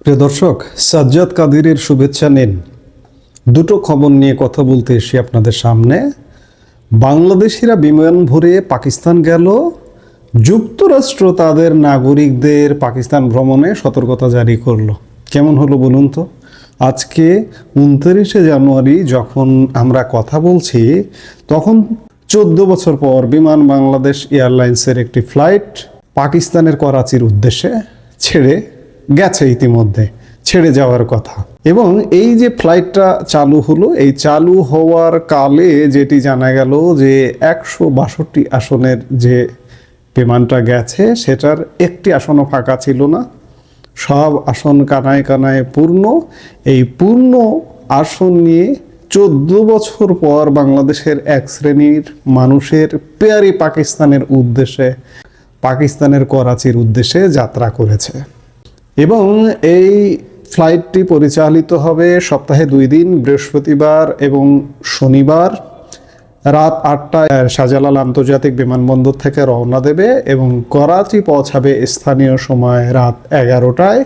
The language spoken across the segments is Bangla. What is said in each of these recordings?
প্রিয় দর্শক, সাজ্জাদ কাদিরের শুভেচ্ছা নিন। দুটো খবর নিয়ে কথা বলতে এসে আপনাদের সামনে। বাংলাদেশিরা বিমান ভরে পাকিস্তান গেল। যুক্তরাষ্ট্র তাদের নাগরিকদের পাকিস্তান ভ্রমণে সতর্কতা জারি করল। কেমন হলো বলুন তো? আজকে উনত্রিশে জানুয়ারি যখন আমরা কথা বলছি, তখন চোদ্দ বছর পর বিমান বাংলাদেশ এয়ারলাইন্সের একটি ফ্লাইট পাকিস্তানের করাচির উদ্দেশ্যে ছেড়ে গেছে ইতিমধ্যে, ছেড়ে যাওয়ার কথা। এবং এই যে ফ্লাইটটা চালু হলো, এই চালু হওয়ার কালে যেটি জানা গেল যে একশো বাষট্টি আসনের যে বিমানটা গেছে, সেটার একটি আসনও ফাঁকা ছিল না। সব আসন কানায় কানায় পূর্ণ। এই পূর্ণ আসন নিয়ে চোদ্দ বছর পর বাংলাদেশের এক শ্রেণির মানুষের পেয়ারি পাকিস্তানের উদ্দেশ্যে, পাকিস্তানের করাচির উদ্দেশ্যে যাত্রা করেছে। এবং এই ফ্লাইটটি পরিচালিত হবে সপ্তাহে দুই দিন, বৃহস্পতিবার এবং শনিবার। রাত আটটায় শাহজালাল আন্তর্জাতিক বিমানবন্দর থেকে রওনা দেবে এবং করাচি পৌঁছাবে স্থানীয় সময় রাত এগারোটায়।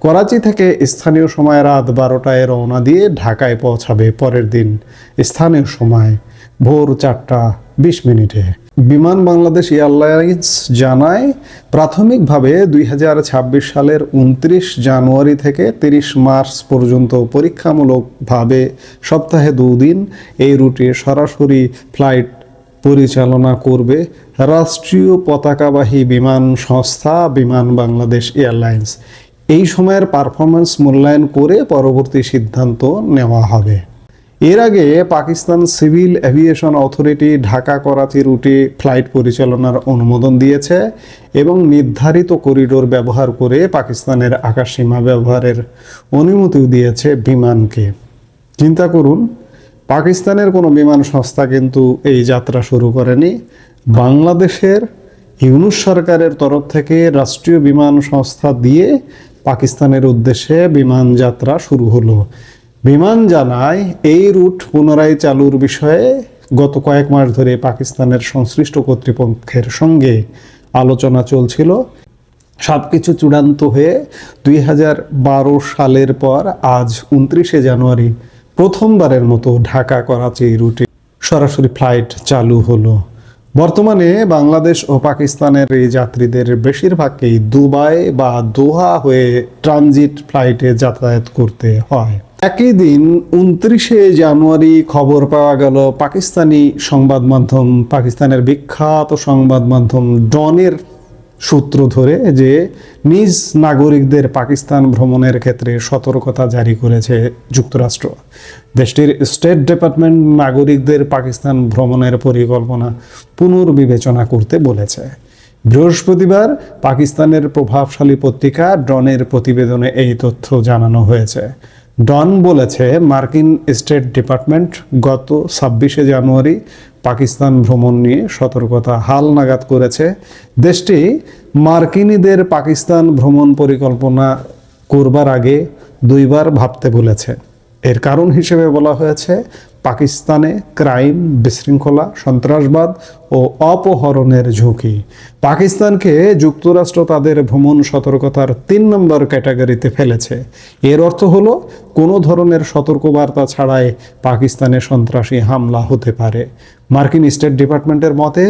করাচি থেকে স্থানীয় সময় রাত বারোটায় রওনা দিয়ে ঢাকায় পৌঁছাবে পরের দিন। স্থানীয় সময় ভোর চারটা বিশ মিনিটে। বিমান বাংলাদেশ এয়ারলাইন্স জানায়, প্রাথমিকভাবে দুই হাজার ছাব্বিশ সালের উনত্রিশ জানুয়ারি থেকে তিরিশ মার্চ পর্যন্ত পরীক্ষামূলকভাবে সপ্তাহে দুদিন এই রুটে সরাসরি ফ্লাইট পরিচালনা করবে রাষ্ট্রীয় পতাকাবাহী বিমান সংস্থা বিমান বাংলাদেশ এয়ারলাইন্স। এই সময়ের পারফরমেন্স মূল্যায়ন করে পরবর্তী সিদ্ধান্ত নেওয়া হবে। এর আগে Pakistan civil aviation authority Dhaka Karachi রুটে ফ্লাইট পরিচালনার অনুমোদন দিয়েছে এবং নির্ধারিত করিডোর ব্যবহার করে পাকিস্তানের আকাশসীমা ব্যবহারের অনুমতিও দিয়েছে বিমানকে। চিন্তা করুন, পাকিস্তানের কোনো বিমান সংস্থা কিন্তু এই যাত্রা শুরু করেনি। বাংলাদেশের ইউনুস সরকারের তরফ থেকে রাষ্ট্রীয় বিমান সংস্থা দিয়ে পাকিস্তানের উদ্দেশ্যে বিমান যাত্রা শুরু হলো। বিমান জানায়, এই রুট পুনরায় চালুর বিষয়ে গত কয়েক মাস ধরে পাকিস্তানের সংশ্লিষ্ট কর্তৃপক্ষের সঙ্গে আলোচনা চলছিল। সব কিছু চূড়ান্ত হয়ে দুই হাজার বারো সালের পর আজ উনত্রিশে জানুয়ারি প্রথমবারের মতো ঢাকা করাচি রুটে সরাসরি ফ্লাইট চালু হলো। বর্তমানে বাংলাদেশ ও পাকিস্তানের এই যাত্রীদের বেশিরভাগকেই দুবাই বা দোহা হয়ে ট্রানজিট ফ্লাইটে যাতায়াত করতে হয়। একই দিন উনত্রিশে জানুয়ারি খবর পাওয়া গেল পাকিস্তানি সংবাদ মাধ্যম, পাকিস্তানের বিখ্যাত সংবাদ মাধ্যম ডনের সূত্র ধরে যে নিজ নাগরিকদের পাকিস্তান ভ্রমণের ক্ষেত্রে সতর্কতা জারি করেছে যুক্তরাষ্ট্র। দেশটির স্টেট ডিপার্টমেন্ট নাগরিকদের পাকিস্তান ভ্রমণের পরিকল্পনা পুনর্বিবেচনা করতে বলেছে। বৃহস্পতিবার পাকিস্তানের প্রভাবশালী পত্রিকা ডনের প্রতিবেদনে এই তথ্য জানানো হয়েছে। ডন বলেছে, মার্কিন স্টেট ডিপার্টমেন্ট গত ছাব্বিশে জানুয়ারি পাকিস্তান ভ্রমণ নিয়ে সতর্কতা হাল নাগাদ করেছে। দেশটি মার্কিনীদের পাকিস্তান ভ্রমণ পরিকল্পনা করবার আগে দুইবার ভাবতে বলেছে। এর কারণ হিসেবে বলা হয়েছে পাকিস্তানে ক্রাইম, বিশৃঙ্খলা, সন্ত্রাসবাদ ও অপহরণের ঝুঁকি। পাকিস্তানকে যুক্তরাষ্ট্র তাদের ভ্রমণ সতর্কতার তিন নম্বর ক্যাটাগরিতে ফেলেছে। এর অর্থ হলো, কোনো ধরনের সতর্কবার্তা ছাড়াই পাকিস্তানে সন্ত্রাসী হামলা হতে পারে। মার্কিন স্টেট ডিপার্টমেন্টের মতে,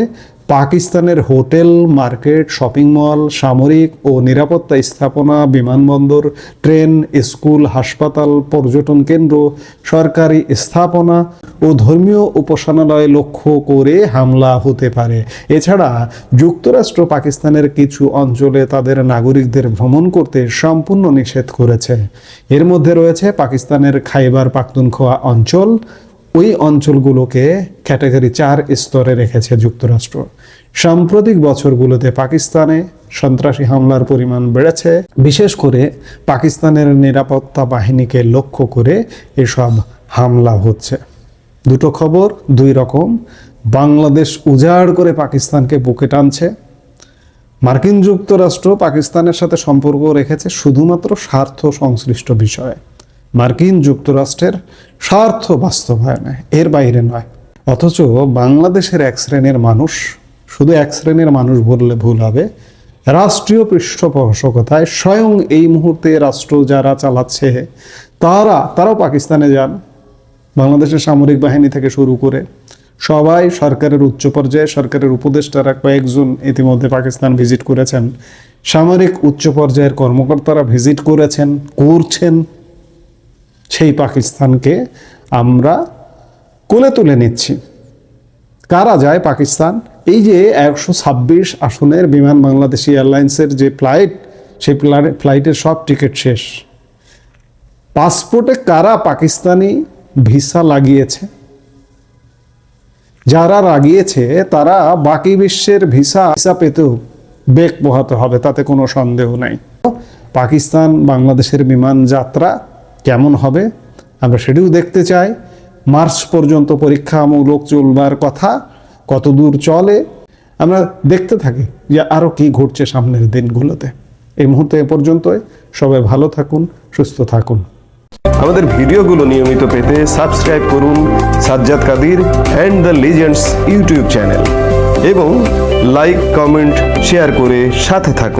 পাকিস্তানের হোটেল, মার্কেট, শপিং মল, সামরিক ও নিরাপত্তা স্থাপনা, বিমানবন্দর, ট্রেন, স্কুল, হাসপাতাল, পর্যটন কেন্দ্র, সরকারি স্থাপনা ও ধর্মীয় উপাসনালয় লক্ষ্য করে হামলা হতে পারে। এছাড়া, যুক্তরাষ্ট্র পাকিস্তানের কিছু অঞ্চলে তাদের নাগরিকদের ভ্রমণ করতে সম্পূর্ণ নিষেধ করেছে। এর মধ্যে রয়েছে পাকিস্তানের খাইবার পাখতুনখোয়া অঞ্চল ওই অঞ্চলগুলোকে ক্যাটাগরি চার স্তরে রেখেছে যুক্তরাষ্ট্র। সাম্প্রতিক বছরগুলোতে পাকিস্তানে সন্ত্রাসী হামলার পরিমাণ বেড়েছে। বিশেষ করে পাকিস্তানের নিরাপত্তা বাহিনীকে লক্ষ্য করে এসব হামলা হচ্ছে। দুটো খবর, দুই রকম। বাংলাদেশ উজাড় করে পাকিস্তানকে বুকে টানছে। মার্কিন যুক্তরাষ্ট্র পাকিস্তানের সাথে সম্পর্ক রেখেছে শুধুমাত্র স্বার্থ সংশ্লিষ্ট বিষয়ে। মার্কিন যুক্তরাষ্ট্রের স্বার্থ বাস্তবায়নে, এর বাইরে নয়। অথচ বাংলাদেশের এক শ্রেণির মানুষ, শুধু এক শ্রেণির মানুষ বললে ভুল হবে, রাষ্ট্রীয় পৃষ্ঠপোষকতায় স্বয়ং এই মুহূর্তে রাষ্ট্র যারা চালাচ্ছে, তারা, তারাও পাকিস্তানে যান। বাংলাদেশের সামরিক বাহিনী থেকে শুরু করে সবাই সরকারের উচ্চ পর্যায়ে, সরকারের উপদেষ্টারা কয়েকজন ইতিমধ্যে পাকিস্তান ভিজিট করেছেন। সামরিক উচ্চ পর্যায়ের কর্মকর্তারা ভিজিট করেছেন, করছেন। সেই পাকিস্তানকে আমরা কোলে তুলে নিচ্ছি। কারা যায় পাকিস্তান? এই যে একশো ছাব্বিশ আসনের বিমান বাংলাদেশি এয়ারলাইন্সের যে ফ্লাইট, সেই ফ্লাইটের সব টিকিট শেষ। পাসপোর্টে কারা পাকিস্তানি ভিসা লাগিয়েছে? যারা লাগিয়েছে, তারা বাকি বিশ্বের ভিসা ভিসা পেতেও বেগ পোহাতে হবে, তাতে কোনো সন্দেহ নাই। পাকিস্তান বাংলাদেশের বিমান যাত্রা কেমন হবে? আমরা সেটিও দেখতে চাই। মার্চ পর্যন্ত পরীক্ষামূলক চলবার কথা, কত দূর চলে? আমরা দেখতে থাকি যে আরও কি ঘটছে সামনের দিনগুলোতে। এই মুহূর্তে এ পর্যন্তই। সবাই ভালো থাকুন, সুস্থ থাকুন। আমাদের ভিডিওগুলো নিয়মিত পেতে সাবস্ক্রাইব করুন Sajjad Kadir and the legends YouTube channel এবং লাইক, কমেন্ট, শেয়ার করে সাথে থাকুন।